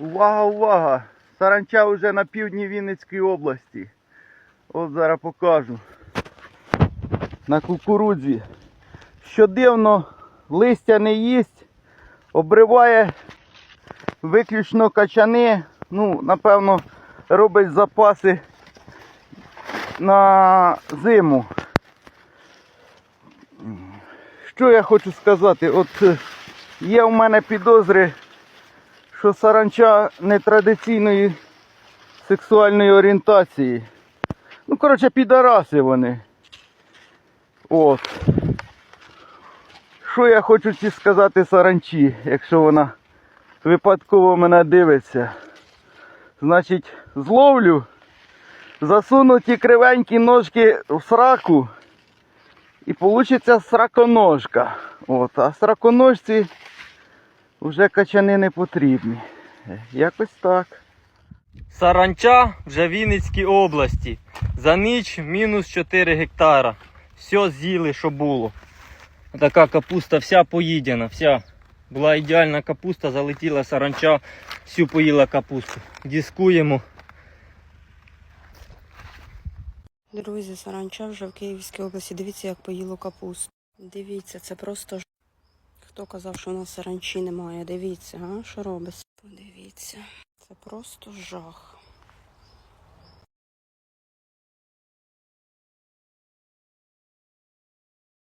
Увага, увага! Саранча вже на півдні Вінницької області. От зараз покажу. На кукурудзі. Що дивно, листя не їсть, обриває виключно качани. Ну, напевно, робить запаси на зиму. Що я хочу сказати? От е, є у мене підозри, що саранча нетрадиційної сексуальної орієнтації. Ну, коротше, підараси вони. От. Що я хочу ці сказати саранчі, якщо вона випадково мене дивиться. Значить, зловлю, засуну ті кривенькі ножки в сраку і вийде сраконожка. От, а сраконожці вже качани не потрібні. Якось так. Саранча вже в Вінницькій області. За ніч мінус 4 гектара. Все з'їли, що було. Така капуста вся поїдена, вся. Була ідеальна капуста, залетіла саранча, всю поїла капусту. Дискуємо. Друзі, саранча вже в Київській області. Дивіться, як поїло капусту. Дивіться, це просто. Хто казав, що у нас саранчі немає? Дивіться, а? що робить? Подивіться. Це просто жах.